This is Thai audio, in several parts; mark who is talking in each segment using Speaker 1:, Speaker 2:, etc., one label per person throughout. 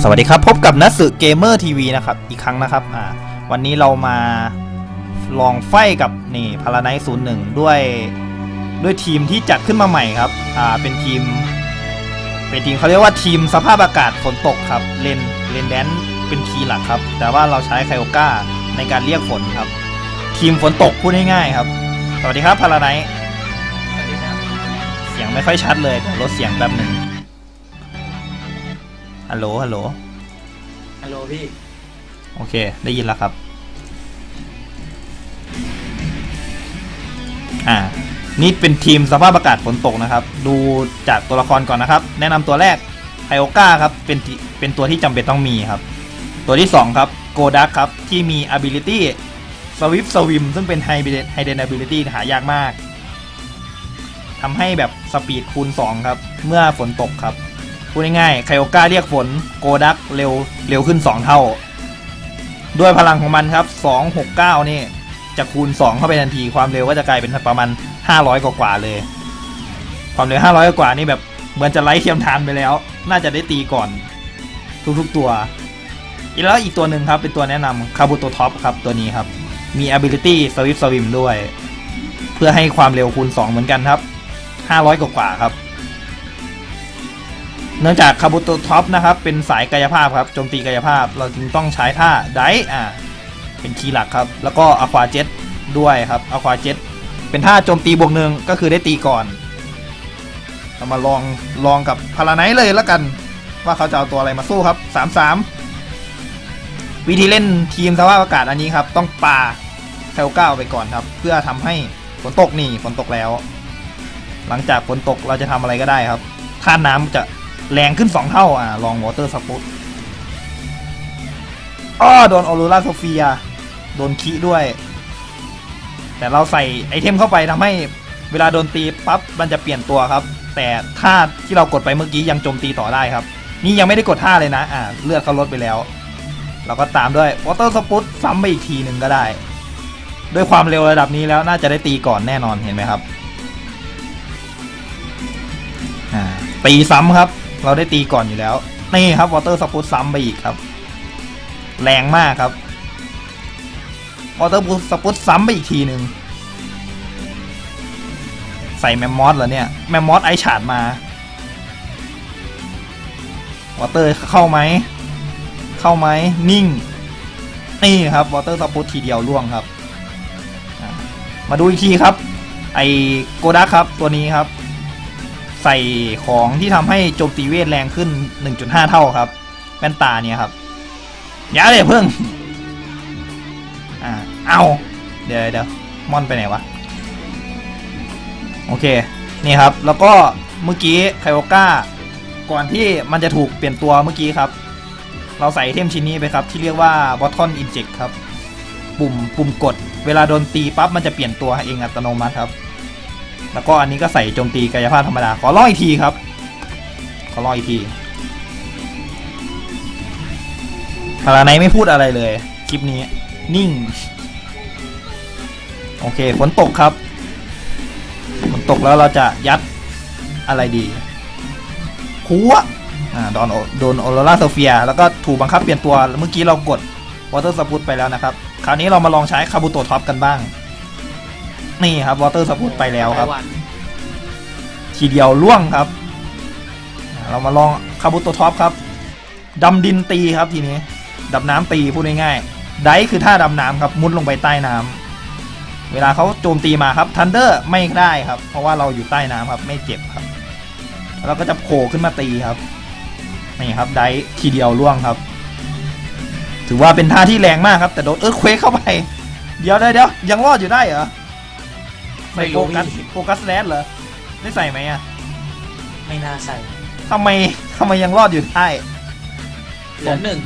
Speaker 1: สวัสดีครับ พบกับนัสึเกมเมอร์ทีวีนะครับ อีกครั้งนะครับอ่าวันนี้เรามาลองไฟกับนี่พาราไนศูนย์หนึ่งด้วยด้วยทีมที่จัดขึ้นมาใหม่ครับอ่าเป็นทีม เป็นทีมเขาเรียกว่าทีมสภาพอากาศฝนตกครับเลนเลนแดนเป็นคีย์หลักครับ แต่ว่าเราใช้ไคโอก้าในการเรียกฝนครับ ทีมฝนตกพูดง่ายๆครับ สวัสดีครับพาราไน
Speaker 2: สวัสดีครับ
Speaker 1: เสียงไม่ค่อยชัดเลยเดี๋ยวลดเสียงแป๊บหนึ่ง ฮัลโหล ฮัลโหล
Speaker 2: ฮัลโหลพี่
Speaker 1: โอเค ได้ยินแล้วครับ อ่า นี่เป็นทีมสภาพอากาศฝนตกนะครับ ดูจากตัวละครก่อนนะครับ แนะนำตัวแรกไฮโอก้าครับ เป็นที่เป็นตัวที่จำเป็นต้องมีครับ ตัวที่ 2 ครับ โกดักครับ ที่มี ability Swift Swim ซึ่งเป็น Hidden Ability หายากมากทำให้แบบสปีดคูณ 2 ครับ เมื่อฝนตกครับ พูดง่ายๆไคโอก้าเรียกฝนโกดักเร็วเร็วขึ้น 2 เท่า ด้วยพลังของมันครับ 269 นี่ จะคูณ 2 เข้าไปทันทีความเร็วก็จะกลายเป็นประมาณ 500กว่าเลย ความเร็ว 500 กว่านี่แบบเหมือนจะไล่เทียมทานไปแล้ว น่าจะได้ตีก่อน ทุกๆตัว อีกแล้วอีกตัวหนึ่งครับ เป็นตัวแนะนำคาบุโตท็อปครับตัวนี้ครับ มี ability swift swim ด้วย เพื่อให้ความเร็วคูณ 2 เหมือนกันครับ 500 กว่าครับ เนื่องจากคาบุโตท็อปนะครับเป็นสายกายภาพครับโจมตีกายภาพ เราจึงต้องใช้ท่าไดอ่าเป็นคีย์หลักครับ แล้วก็อะควาเจ็ตด้วยครับอะควาเจ็ตเป็นท่าโจมตีบวกหนึ่งก็คือได้ตีก่อนเรามาลองลองกับพาราไนท์เลยแล้วกัน ว่าเขาจะเอาตัวอะไรมาสู้ครับ3-3วิธีเล่นทีมสภาพอากาศอันนี้ครับ ต้องปาเทลก้าไปก่อนครับ เพื่อทำให้ฝนตกนี่ฝนตกแล้ว หลังจากฝนตกเราจะทำอะไรก็ได้ครับท่าน้ำจะ แรงขึ้น 2 เท่า อ่า ลองวอเตอร์สปุตอ้อโดนออโรราโซเฟีย โดนคีด้วย แต่เราใส่ไอเทมเข้าไปทำให้เวลาโดนตีปั๊บมันจะเปลี่ยนตัวครับ แต่ท่าที่เรากดไปเมื่อกี้ยังโจมตีต่อได้ครับ นี่ยังไม่ได้กดท่าเลยนะ อ่า เลือดเขาลดไปแล้ว เราก็ตามด้วยวอเตอร์สปุตซ้ำไปอีกทีหนึ่งก็ได้ ด้วยความเร็วระดับนี้แล้วน่าจะได้ตีก่อนแน่นอนเห็นไหมครับอ่าตีซ้ำครับ เราได้ตีก่อนอยู่แล้ว นี่ครับวอเตอร์สปุตซ้ำไปอีกครับ แรงมากครับวอเตอร์สปุตซ้ำไปอีกทีหนึ่งใส่แมมมอสเหรอเนี่ย แมมมอสไอฉาดมาวอเตอร์เข้าไหม เข้าไหมนิ่ง นี่ครับวอเตอร์สปุตทีเดียวล่วงครับ มาดูอีกทีครับ ไอโกดักครับตัวนี้ครับ ใส่ของที่ทำให้โจมตีเวทแรงขึ้น 1.5 เท่าครับแว่นตาเนี่ยครับอย่าเลยเพิ่งอ่าเอาเดี๋ยวเดี๋ยวมอนไปไหนวะ โอเค นี่ครับ แล้วก็เมื่อกี้ไคโอก้า ก่อนที่มันจะถูกเปลี่ยนตัวเมื่อกี้ครับ เราใส่เทมชิ้นนี้ไปครับ ที่เรียกว่า Botton Inject ครับ ปุ่มปุ่มกด เวลาโดนตีปั๊บมันจะเปลี่ยนตัวเองอัตโนมัติครับ แล้วก็อันนี้ก็ใส่โจมตีกายภาพธรรมดา ขอลองอีกทีครับ ขอลองอีกทีพาราไนไม่พูดอะไรเลย คลิปนี้ นิ่ง โอเคฝนตกครับฝนตกแล้วเราจะยัดอะไรดีหัวอ่าโดนโดนออโรราโซเฟีย แล้วก็ถูกบังคับเปลี่ยนตัว เมื่อกี้เรากดวอเตอร์สปุตไปแล้วนะครับ คราวนี้เรามาลองใช้คาบุโตท็อปกันบ้าง นี่ครับวอเตอร์สปุตไปแล้วครับ
Speaker 2: วัน
Speaker 1: ทีเดียวล่วงครับ เรามาลองคาบุโตท็อปครับดำดินตีครับทีนี้ดำน้ำตีพูดง่ายๆไดคือท่าดำน้ำครับมุดลงไปใต้น้ำเวลาเขาโจมตีมาครับทันเดอร์ไม่ได้ครับ เพราะว่าเราอยู่ใต้น้ำครับไม่เจ็บครับเราก็จะโผล่ขึ้นมาตีครับนี่ครับไดทีเดียวล่วงครับ ถือว่าเป็นท่าที่แรงมากครับ แต่โดนเออเควกเข้าไป เดี๋ยวเดี๋ยวเดี๋ยวยังรอดอยู่ได้เหรอ ใส่โฟกัสโฟกัสแลสเหรอได้ใส่ไหมอะ
Speaker 2: ไม่น่าใส่
Speaker 1: ทำไมทำไมยังรอดอยู่ได้
Speaker 2: เหลือหนึ่ง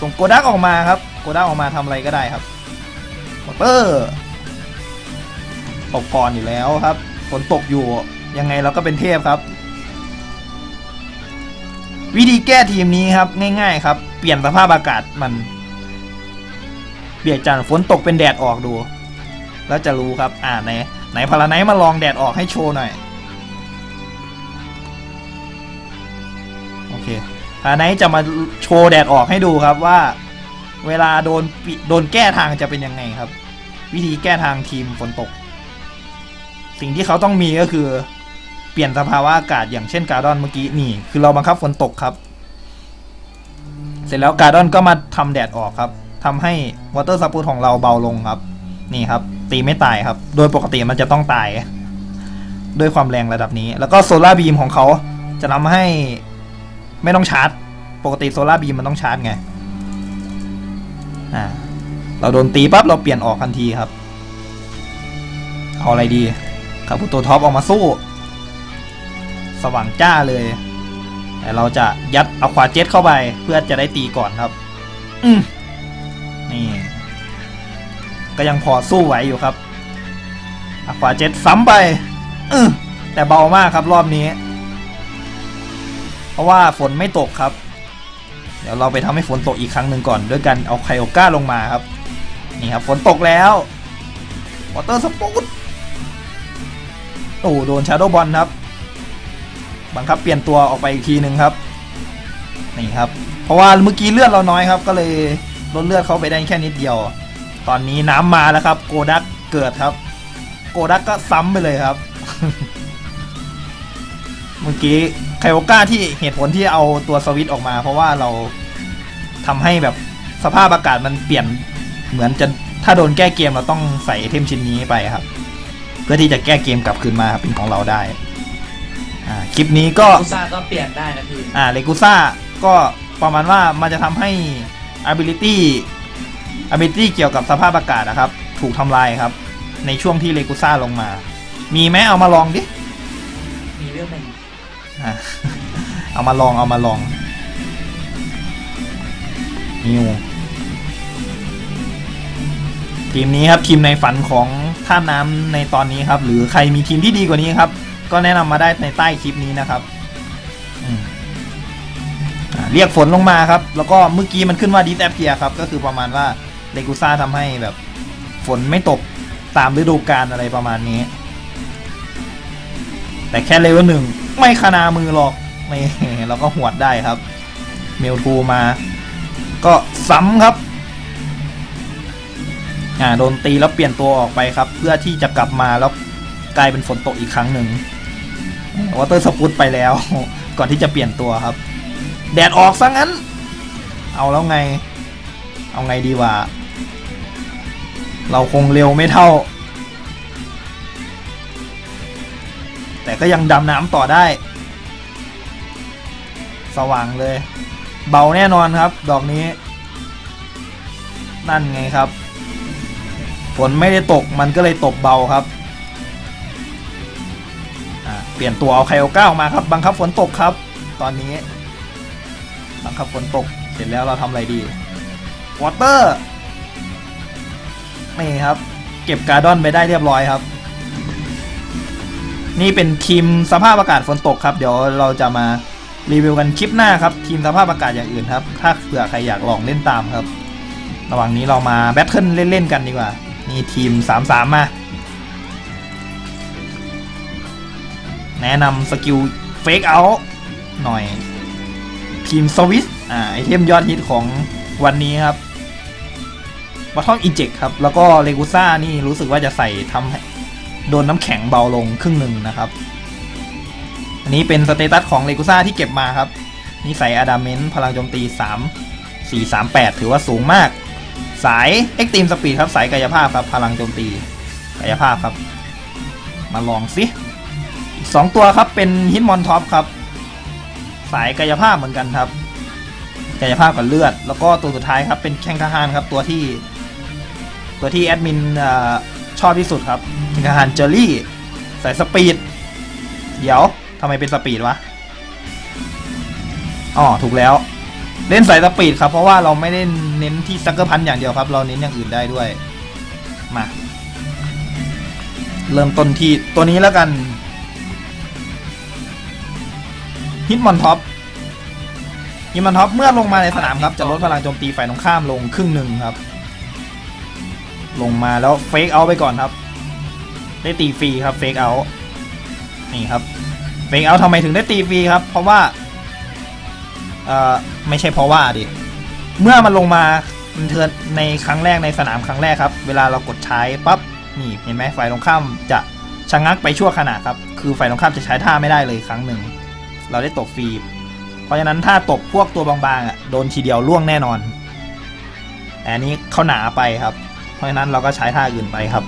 Speaker 1: ส่งโกดักออกมาครับ โกดักออกมาทำอะไรก็ได้ครับมอเตอร์ตกก่อนอยู่แล้วครับฝนตกอยู่ยังไงเราก็เป็นเทพครับ วิธีแก้ทีมนี้ครับง่าย ๆ ครับ เปลี่ยนสภาพอากาศมันเปลี่ยนจากฝนตกเป็นแดดออกดู แล้วจะรู้ครับอ่าไหน ไหนพาราไนมาลองแดดออกให้โชว์หน่อย โอเคพาไนจะมาโชว์แดดออกให้ดูครับว่า เวลาโดนโดนแก้ทางจะเป็นยังไงครับ วิธีแก้ทางทีมฝนตก สิ่งที่เขาต้องมีก็คือ เปลี่ยนสภาวะอากาศอย่างเช่นการ์ดอนเมื่อกี้นี่ คือเราบังคับฝนตกครับ เสร็จแล้วการ์ดอนก็มาทำแดดออกครับทำให้วอเตอร์ซั p พ r ของเราเบาลงครับ นี่ครับ ตีไม่ตายครับ โดยปกติมันจะต้องตาย ด้วยความแรงระดับนี้ แล้วก็โซลาร์บีมของเขาจะทำให้ไม่ต้องชาร์จ ปกติโซลาร์บีมมันต้องชาร์จไง อ่า เราโดนตีปั๊บเราเปลี่ยนออกทันทีครับ เอาอะไรดีคาบุโตท็อปออกมาสู้ สว่างจ้าเลย แต่เราจะยัดเอาควาเจ็ตเข้าไป เพื่อจะได้ตีก่อนครับ อืมนี่ ก็ยังพอสู้ไหวอยู่ครับอควาเจ็ตซ้ำไปออแต่เบามากครับรอบนี้ เพราะว่าฝนไม่ตกครับ เดี๋ยวเราไปทำให้ฝนตกอีกครั้งหนึ่งก่อน ด้วยการเอาไคโอก้าลงมาครับ นี่ครับฝนตกแล้ววอเตอร์สปูดโอ้โดนชาโดบอลครับ บังคับเปลี่ยนตัวออกไปอีกทีหนึ่งครับ นี่ครับ เพราะว่าเมื่อกี้เลือดเราน้อยครับ ก็เลยลดเลือดเขาไปได้แค่นิดเดียว ตอนนี้น้ำมาแล้วครับ โกดักเกิดครับ โกดักก็ซ้ำไปเลยครับ เมื่อกี้ไคโอก้าที่เหตุผลที่เอาตัวสวิตช์ออกมา เพราะว่าเราทำให้แบบสภาพอากาศมันเปลี่ยนเหมือนจะถ้าโดนแก้เกมเราต้องใส่ไอเทมชิ้นนี้ไปครับ เพื่อที่จะแก้เกมกลับคืนมาเป็นของเราได้อ่าคลิปนี้ก็
Speaker 2: อุตสาห์ก็เปลี่ยนได้นะพี่
Speaker 1: อ่าเลกูซ่าก็ประมาณว่ามันจะทำให้ ability ability เกี่ยวกับสภาพอากาศนะครับ ถูกทำลายครับ ในช่วงที่เลกูซ่าลงมา มีไหมเอามาลองดิ
Speaker 2: มีเรื่องหนึ่ง
Speaker 1: อะ เอามาลองเอามาลองนิวทีมนี้ครับทีมในฝันของท่าน้ำในตอนนี้ครับ หรือใครมีทีมที่ดีกว่านี้ครับ ก็แนะนำมาได้ในใต้คลิปนี้นะครับอืมอ่าเรียกฝนลงมาครับ แล้วก็เมื่อกี้มันขึ้นว่าดิสแอเพียครับ ก็คือประมาณว่า เลกูซ่าทำให้แบบฝนไม่ตกตามฤดูกาลอะไรประมาณนี้ แต่แค่เลเวลหนึ่งไม่คานามือหรอกไม่เราก็หวดได้ครับ เมลทูมา ก็ซ้ำครับ อ่าโดนตีแล้วเปลี่ยนตัวออกไปครับ เพื่อที่จะกลับมาแล้วกลายเป็นฝนตกอีกครั้งหนึ่งวอเตอร์สปุตไปแล้ว ก่อนที่จะเปลี่ยนตัวครับ แดดออกซะงั้น เอาแล้วไง เอาไงดีวะ เราคงเร็วไม่เท่า แต่ก็ยังดำน้ำต่อได้ สว่างเลย เบาแน่นอนครับ ดอกนี้ นั่นไงครับ ฝนไม่ได้ตกมันก็เลยตกเบาครับ เปลี่ยนตัวเอาไคโอก้ามาครับ บังคับฝนตกครับ ตอนนี้ บังคับฝนตก เสร็จแล้วเราทำอะไรดีวอเตอร์ นี่ครับ เก็บการ์ดอนไปได้เรียบร้อยครับ นี่เป็นทีมสภาพอากาศฝนตกครับ เดี๋ยวเราจะมารีวิวกันคลิปหน้าครับ ทีมสภาพอากาศอย่างอื่นครับ ถ้าเผื่อใครอยากลองเล่นตามครับ ระหว่างนี้เรามาแบทเทิลเล่นๆกันดีกว่า นี่ทีม 3-3 มา แนะนำสกิลเฟกเอาหน่อยทีมสวิสอ่าไอเทมยอดฮิตของวันนี้ครับ บัตทอนอินเจกครับ แล้วก็เลกูซ่านี่รู้สึกว่าจะใส่ทำให้โดนน้ำแข็งเบาลงครึ่งหนึ่งนะครับ อันนี้เป็นสเตตัสของเลกูซ่าที่เก็บมาครับ นี่ใส่อะดามเมนต์พลังโจมตี 3 4 3 8 ถือว่าสูงมาก สายเอ็กตีมสปีดครับ สายกายภาพครับ พลังโจมตีกายภาพครับ มาลองสิอีกสองตัวครับเป็นฮิตมอนท็อปครับ สายกายภาพเหมือนกันครับกายภาพกับเลือด แล้วก็ตัวสุดท้ายครับเป็นแข่งทหารครับตัวที่ ตัวที่แอดมินอชอบที่สุดครับแข่งทหารเจอรี่ใสายสปีด เดี๋ยวทำไมเป็นสปีดวะอ๋อถูกแล้ว เล่นสายสปีดครับ เพราะว่าเราไม่ได้เน้นที่ซักเกอร์พันอย่างเดียวครับ เราเน้นอย่างอื่นได้ด้วย มา เริ่มต้นที่ตัวนี้แล้วกันฮิตมอนท็อปฮิตมอนท็อปเมื่อลงมาในสนามครับ จะลดพลังโจมตีฝ่ายตรงข้ามลงครึ่งหนึ่งครับ ลงมาแล้วเฟกเอาไปก่อนครับ ได้ตีฟรีครับเฟกเอานี่ครับเฟกเอาทำไมถึงได้ตีฟรีครับ เพราะว่าเอ่อไม่ใช่เพราะว่าดิเมื่อมันลงมามันเทิร์นในครั้งแรกในสนามครั้งแรกครับ เวลาเรากดใช้ปั๊บนี่เห็นไหมฝ่ายตรงข้ามจะชะงักไปชั่วขณะครับ คือฝ่ายตรงข้ามจะใช้ท่าไม่ได้เลยครั้งหนึ่ง เราได้ตบฟรีเพราะฉะนั้นถ้าตบพวกตัวบางๆอะโดนทีเดียวล่วงแน่นอนแต่อันนี้เขาหนาไปครับ เพราะฉะนั้นเราก็ใช้ท่าอื่นไปครับ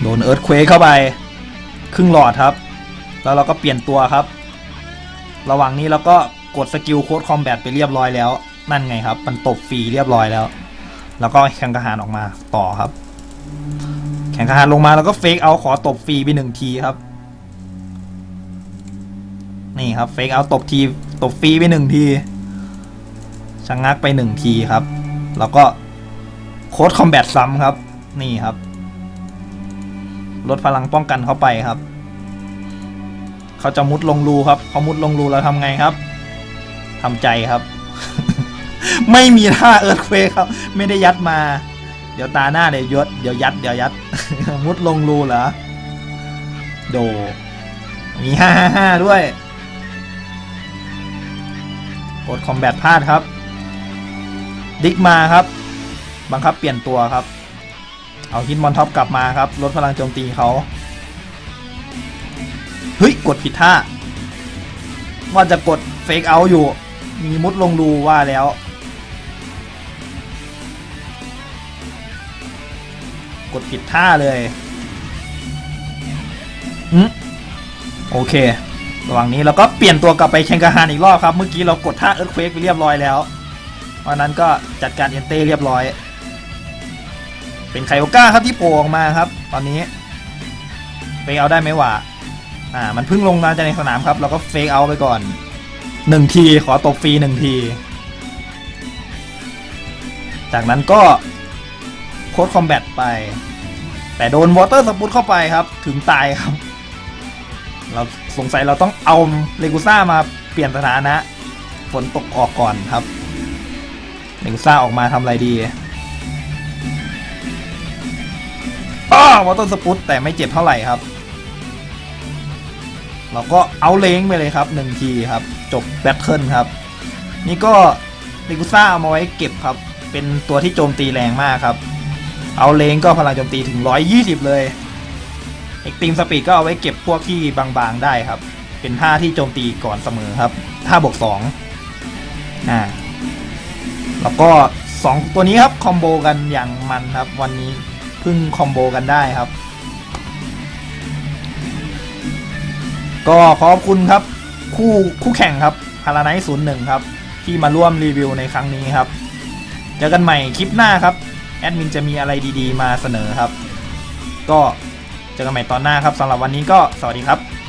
Speaker 1: โดนเอิร์ธเควเข้าไป ครึ่งหลอดครับ แล้วเราก็เปลี่ยนตัวครับ ระหว่างนี้เราก็กดสกิลโค้ดคอมแบทไปเรียบร้อยแล้ว นั่นไงครับ มันตบฟรีเรียบร้อยแล้ว แล้วก็แข่งทหารออกมาต่อครับ แข่งทหารลงมาแล้วก็เฟกเอาขอตบฟรีไปหนึ่งทีครับนี่ครับเฟกเอาตบที บฟรีไปหนึ่งทีชะงงักไปหนึ่งทีครับ แล้วก็โค้ดคอมแบทซ้ำครับ นี่ครับ ลดพลังป้องกันเข้าไปครับ เขาจะมุดลงรูครับเขามุดลงรูเราทำไงครับทำใจครับ ไม่มีท่าเอิร์ธเควครับ ไม่ได้ยัดมา เดี๋ยวตาหน้าเดี๋ยวยดเดี๋ยวยัดเดี๋ยวยัด มุดลงรูเหรอโดมีห้าห้าห้าด้วย กดคอมแบทพลาดครับ ดิกมาครับ บังคับเปลี่ยนตัวครับ เอาฮิตมอนท็อปกลับมาครับ ลดพลังโจมตีเขาเฮ้ย กดผิดท่า ว่าจะกดเฟกเอาอยู่ มีมุดลงรูว่าแล้ว กดผิดท่าเลยอืมโอเค ระหว่างนี้เราก็เปลี่ยนตัวกลับไปแข่งกบฮานอีกรอบครับ เมื่อกี้เรากดท่าเอิร์ธเควกไปเรียบร้อยแล้ววันนั้นก็จัดการเอนเต้เรียบร้อย เป็นไคโอก้าครับที่โผล่ออกมาครับ ตอนนี้เฟกเอาได้ไหมวะอ่า มันเพิ่งลงมาจากในสนามครับ เราก็เฟกเอาไปก่อนหนึ่งทีขอตบฟรีหนึ่งที จากนั้นก็โค้ดคอมแบทไป แต่โดนวอเตอร์สปุตเข้าไปครับ ถึงตายครับ เราสงสัยเราต้องเอาเลกูซ่ามาเปลี่ยนสถานะฝนตกออกก่อนครับเลกูซ่าออกมาทำอะไรดีอ้อวอเตอร์สปุตแต่ไม่เจ็บเท่าไหร่ครับ เราก็เอาเล้งไปเลยครับหนึ่งทีครับ จบแบทเทิลครับ นี่ก็เลกูซ่าเอามาไว้เก็บครับ เป็นตัวที่โจมตีแรงมากครับ เอาเลงก็พลังโจมตีถึง 120 เลย เอ็กตีมสปีดก็เอาไว้เก็บพวกที่บางๆได้ครับ เป็นท่าที่โจมตีก่อนเสมอครับท่าบวก2อ่าแล้วก็2ตัวนี้ครับคอมโบกันอย่างมันครับ วันนี้เพิ่งคอมโบกันได้ครับ ก็ขอบคุณครับ คู่คู่แข่งครับพาราไนท์ศูนย์หนึ่งครับ ที่มาร่วมรีวิวในครั้งนี้ครับ เจอกันใหม่คลิปหน้าครับ แอดมินจะมีอะไรดีๆ มาเสนอครับ ก็ เจอกันใหม่ตอนหน้าครับสำหรับวันนี้ก็สวัสดีครับ